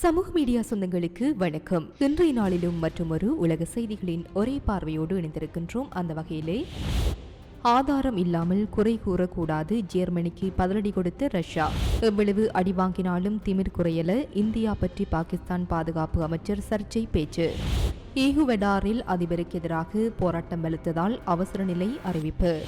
சமூக மீடியா சொந்தங்களுக்கு வணக்கம். இன்றைய நாளிலும் மற்றொரு உலக செய்திகளின் ஒரே பார்வையோடு இணைந்திருக்கின்றோம். அந்த வகையிலே ஆதாரம் இல்லாமல் குறை கூறக்கூடாது. ஜெர்மனிக்கு பதிலடி கொடுத்த ரஷ்யா. எவ்வளவு அடி வாங்கினாலும் திமிர் குறையல. இந்தியா பற்றி பாகிஸ்தான் பாதுகாப்பு அமைச்சர் சர்ச்சை பேச்சு. ஈகுவெடாரில் அதிபருக்கு எதிராக போராட்டம் வலுத்ததால் அவசர நிலை அறிவிப்பு.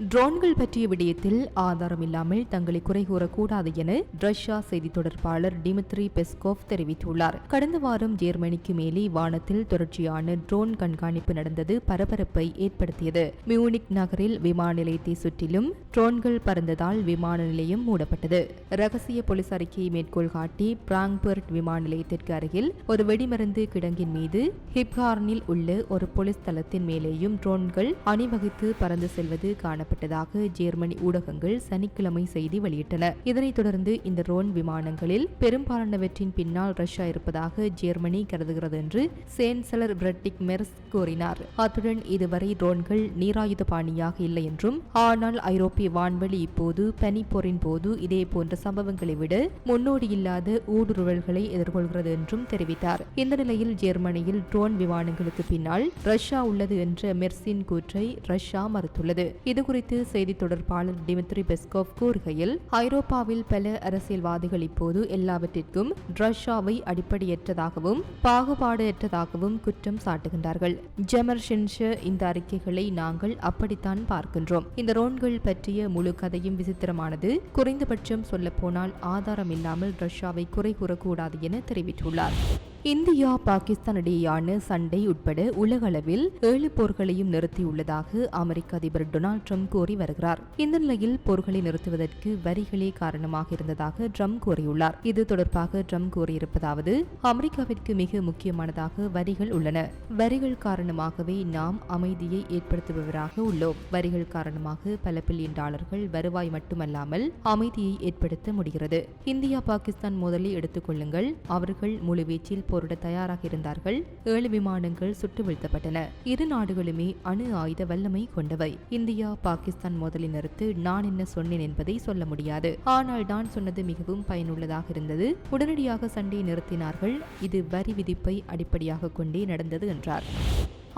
ட்ரோன்கள் பற்றிய விடயத்தில் ஆதாரம் இல்லாமல் தங்களை குறை கூறக்கூடாது என ரஷ்யா செய்தி தொடர்பாளர் டிமித்ரி பெஸ்கோவ் தெரிவித்துள்ளார். கடந்த வாரம் ஜெர்மனிக்கு மேலே வானத்தில் தொடர்ச்சியான ட்ரோன் கண்காணிப்பு நடந்தது பரபரப்பை ஏற்படுத்தியது. மியூனிக் நகரில் விமான நிலையத்தை சுற்றிலும் ட்ரோன்கள் பறந்ததால் விமான நிலையம் மூடப்பட்டது. ரகசிய போலீஸ் அறிக்கையை மேற்கோள் காட்டி பிராங்பர்ட் விமான நிலையத்திற்கு அருகில் ஒரு வெடிமருந்து கிடங்கின் மீது ஹிப்ஹார்னில் உள்ள ஒரு போலீஸ் தளத்தின் மேலேயும் ட்ரோன்கள் அணிவகுத்து பறந்து செல்வது காண காணப்பட்டதாக ஜெர்மனி ஊடகங்கள் சனிக்கிழமை செய்தி வெளியிட்டன. இதனைத் தொடர்ந்து இந்த ரோன் விமானங்களில் பெரும்பாலானவற்றின் பின்னால் ரஷ்யா இருப்பதாக ஜெர்மனி கருதுகிறது என்று சேன்சலர் பிரட்டிக் மெர்ஸ் கூறினார். அத்துடன் இதுவரை ட்ரோன்கள் நீராயுத பாணியாக இல்லை என்றும் ஆனால் ஐரோப்பிய வான்வெளி இப்போது பனிப்போரின் போது இதே போன்ற சம்பவங்களை விட முன்னோடியில்லாத ஊடுருவல்களை எதிர்கொள்கிறது என்றும் தெரிவித்தார். இந்த நிலையில் ஜெர்மனியில் ட்ரோன் விமானங்களுக்கு பின்னால் ரஷ்யா உள்ளது என்ற மெர்சின் கூற்றை ரஷ்யா மறுத்துள்ளது. இதுகுறித்து குறித்து செய்தி தொடர்பாளர் டிமித்ரி பெஸ்கோவ் கூறுகையில் ஐரோப்பாவில் பல அரசியல்வாதிகள் இப்போது எல்லாவற்றிற்கும் ரஷ்யாவை அடிப்படையற்றதாகவும் பாகுபாடற்றதாகவும் குற்றம் சாட்டுகின்றார்கள். ஜெமர் இந்த அறிக்கைகளை நாங்கள் அப்படித்தான் பார்க்கின்றோம். இந்த ரோன்கள் பற்றிய முழு கதையும் விசித்திரமானது. குறைந்தபட்சம் சொல்லப்போனால் ஆதாரம் இல்லாமல் ரஷ்யாவை குறை கூறக்கூடாது என தெரிவித்துள்ளார். இந்தியா பாகிஸ்தான் இடையேயான சண்டை உட்பட உலகளவில் ஏழு போர்களையும் நிறுத்தியுள்ளதாக அமெரிக்க அதிபர் டொனால்டு ட்ரம்ப் கூறி வருகிறார். இந்த நிலையில் போர்களை நிறுத்துவதற்கு வரிகளே காரணமாக இருந்ததாக ட்ரம்ப் கூறியுள்ளார். இது தொடர்பாக ட்ரம்ப் கூறியிருப்பதாவது அமெரிக்காவிற்கு மிக முக்கியமானதாக வரிகள் உள்ளன. வரிகள் காரணமாகவே நாம் அமைதியை ஏற்படுத்துபவராக உள்ளோம். வரிகள் காரணமாக பல பில்லியன் டாலர்கள் வருவாய் மட்டுமல்லாமல் அமைதியை ஏற்படுத்த முடிகிறது. இந்தியா பாகிஸ்தான் மோதலை எடுத்துக் கொள்ளுங்கள். அவர்கள் முழுவீச்சில் போரிட தயாராக இருந்தார்கள். ஏழு விமானங்கள் சுட்டு வீழ்த்தப்பட்டன. இரு நாடுகளுமே அணு ஆயுத வல்லமை கொண்டவை. இந்தியா பாகிஸ்தான் மோதலை நிறுத்து நான் என்ன சொன்னேன் என்பதை சொல்ல முடியாது. ஆனால் நான் சொன்னது மிகவும் பயனுள்ளதாக இருந்தது. உடனடியாக சண்டையை நிறுத்தினார்கள். இது வரி விதிப்பை அடிப்படையாக கொண்டே நடந்தது என்றார்.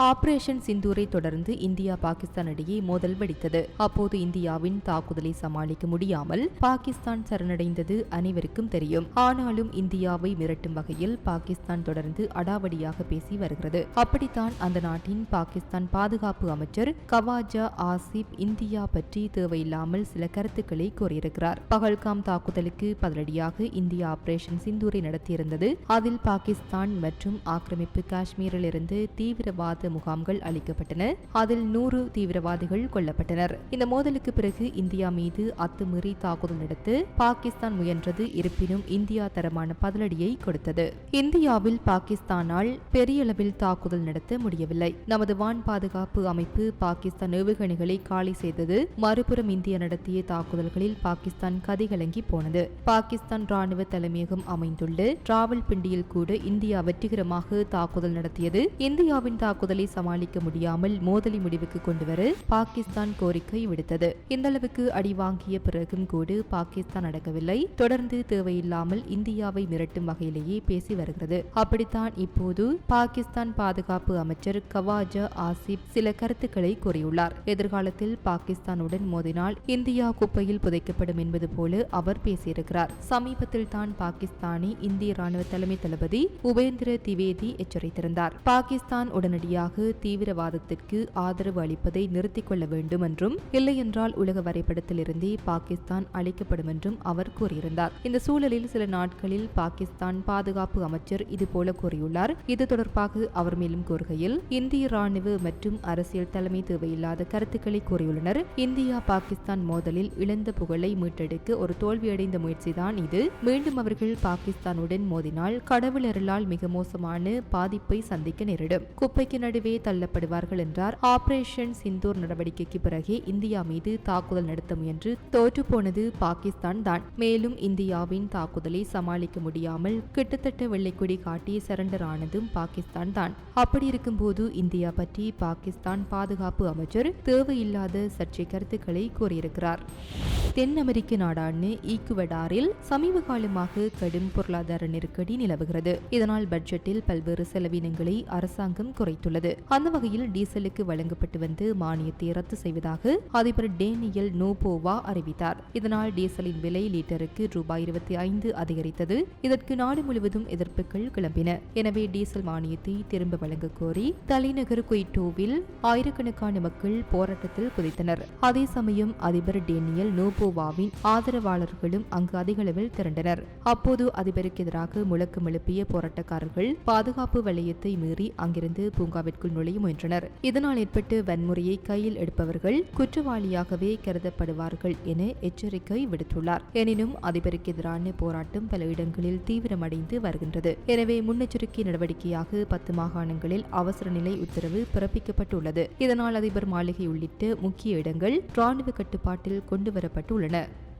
ஆபரேஷன் சிந்தூரை தொடர்ந்து இந்தியா பாகிஸ்தான் இடையே மோதல் வெடித்தது. அப்போது இந்தியாவின் தாக்குதலை சமாளிக்க முடியாமல் பாகிஸ்தான் சரணடைந்தது அனைவருக்கும் தெரியும். ஆனாலும் இந்தியாவை மிரட்டும் வகையில் பாகிஸ்தான் தொடர்ந்து அடாவடியாக பேசி வருகிறது. அப்படித்தான் அந்த நாட்டின் பாகிஸ்தான் பாதுகாப்பு அமைச்சர் கவாஜா ஆசிப் இந்தியா பற்றி தேவையில்லாமல் சில கருத்துக்களை கூறியிருக்கிறார். பகல்காம் தாக்குதலுக்கு பதிலடியாக இந்தியா ஆபரேஷன் சிந்தூரை நடத்தியிருந்தது. அதில் பாகிஸ்தான் மற்றும் ஆக்கிரமிப்பு காஷ்மீரிலிருந்து தீவிரவாத தீவிரவாத முகாம்கள் அளிக்கப்பட்டன. அதில் நூறு தீவிரவாதிகள் கொல்லப்பட்டனர். இந்த மோதலுக்கு பிறகு இந்தியா மீது அத்துமீறி தாக்குதல் நடத்த பாகிஸ்தான் முயன்றது இருப்பினும் இந்தியா தரமான பதிலடியை கொடுத்தது. இந்தியாவில் பாகிஸ்தானால் பெரிய அளவில் தாக்குதல் நடத்த முடியவில்லை. நமது வான் பாதுகாப்பு அமைப்பு பாகிஸ்தான் ஏவுகணைகளை காலி செய்தது மறுபுறம் இந்தியா நடத்திய தாக்குதல்களில் பாகிஸ்தான் கதிகலங்கி போனது. பாகிஸ்தான் ராணுவ தலைமையகம் அமைந்துள்ள டிராவல் பிண்டியில் கூட இந்தியா வெற்றிகரமாக தாக்குதல் நடத்தியது. இந்தியாவின் தாக்குதல் மோதலை சமாளிக்க முடியாமல் மோதலை முடிவுக்கு கொண்டுவர பாகிஸ்தான் கோரிக்கை விடுத்தது. இந்த அளவுக்கு அடி வாங்கிய பிறகும் கூட பாகிஸ்தான் நடக்கவில்லை. தொடர்ந்து தேவையில்லாமல் இந்தியாவை மிரட்டும் வகையிலேயே பேசி வருகிறது. அப்படித்தான் இப்போது பாகிஸ்தான் பாதுகாப்பு அமைச்சர் கவாஜா ஆசிப் சில கருத்துக்களை கூறியுள்ளார். எதிர்காலத்தில் பாகிஸ்தானுடன் மோதினால் இந்தியா குப்பையில் புதைக்கப்படும் என்பது போல அவர் பேசியிருக்கிறார். சமீபத்தில் தான் பாகிஸ்தானி இந்திய ராணுவ தலைமை தளபதி உபேந்திர திவேதி எச்சரித்திருந்தார். பாகிஸ்தான் உடனடியாக எதிராக தீவிரவாதத்திற்கு ஆதரவு அளிப்பதை நிறுத்திக் கொள்ள வேண்டும் என்றும் இல்லையென்றால் உலக வரைபடத்திலிருந்தே பாகிஸ்தான் அளிக்கப்படும் என்றும் அவர் கூறியிருந்தார். இந்த சூழலில் சில நாட்களில் பாகிஸ்தான் பாதுகாப்பு அமைச்சர் இதுபோல கூறியுள்ளார். இது தொடர்பாக அவர் மேலும் கூறுகையில் இந்திய ராணுவ மற்றும் அரசியல் தலைமை தேவையில்லாத கருத்துக்களை கூறியுள்ளனர். இந்தியா பாகிஸ்தான் மோதலில் இழந்த புகழை மீட்டெடுக்க ஒரு தோல்வியடைந்த முயற்சிதான் இது. மீண்டும் அவர்கள் பாகிஸ்தானுடன் மோதினால் கடவுளர்களால் மிக மோசமான பாதிப்பை சந்திக்க நேரிடும். குப்பைக்கு நடு நடுவே தள்ளப்படுவார்கள் என்றார். ஆபரேஷன் சிந்தூர் நடவடிக்கைக்கு பிறகே இந்தியா மீது தாக்குதல் நடத்த முயன்று தோற்றுப்போனது பாகிஸ்தான் தான். மேலும் இந்தியாவின் தாக்குதலை சமாளிக்க முடியாமல் கிட்டத்தட்ட வெள்ளைக்கொடி காட்டி சரண்டர் ஆனதும் பாகிஸ்தான் தான். அப்படி இருக்கும்போது இந்தியா பற்றி பாகிஸ்தான் பாதுகாப்பு அமைச்சர் தேவையில்லாத சர்ச்சை கருத்துக்களை கூறியிருக்கிறார். தென் அமெரிக்க நாடான ஈக்குவடாரில் சமீப காலமாக கடும் பொருளாதார நெருக்கடி நிலவுகிறது. இதனால் பட்ஜெட்டில் பல்வேறு செலவினங்களை அரசாங்கம் குறைத்துள்ளது. அந்த வகையில் டீசலுக்கு வழங்கப்பட்டு வந்து மானியத்தை ரத்து செய்வதாக அதிபர் டேனியல் நோபோவா அறிவித்தார். இதனால் டீசலின் விலை லிட்டருக்கு ரூபாய் இருபத்தி ஐந்து அதிகரித்தது. இதற்கு நாடு முழுவதும் எதிர்ப்புகள் கிளம்பின. எனவே டீசல் மானியத்தை திரும்ப வழங்க கோரி தலைநகர் குயிட்டோவில் ஆயிரக்கணக்கான மக்கள் போராட்டத்தில் குதித்தனர். அதே சமயம் அதிபர் டேனியல் நோபோவாவின் ஆதரவாளர்களும் அங்கு அதிக அளவில் திரண்டனர். அப்போது அதிபருக்கு எதிராக முழக்கம் எழுப்பிய போராட்டக்காரர்கள் பாதுகாப்பு வளையத்தை மீறி அங்கிருந்து இந்தியாவிற்குள் நுழைய முயன்றனர். இதனால் ஏற்பட்டு வன்முறையை கையில் எடுப்பவர்கள் குற்றவாளியாகவே கருதப்படுவார்கள் என எச்சரிக்கை விடுத்துள்ளார். எனினும் அதிபருக்கு எதிரான போராட்டம் பல இடங்களில் தீவிரமடைந்து வருகின்றது. எனவே முன்னெச்சரிக்கை நடவடிக்கையாக பத்து மாகாணங்களில் அவசர நிலை உத்தரவு பிறப்பிக்கப்பட்டுள்ளது. இதனால் அதிபர் மாளிகை உள்ளிட்ட முக்கிய இடங்கள் ராணுவ கட்டுப்பாட்டில் கொண்டுவரப்பட்டுள்ளன.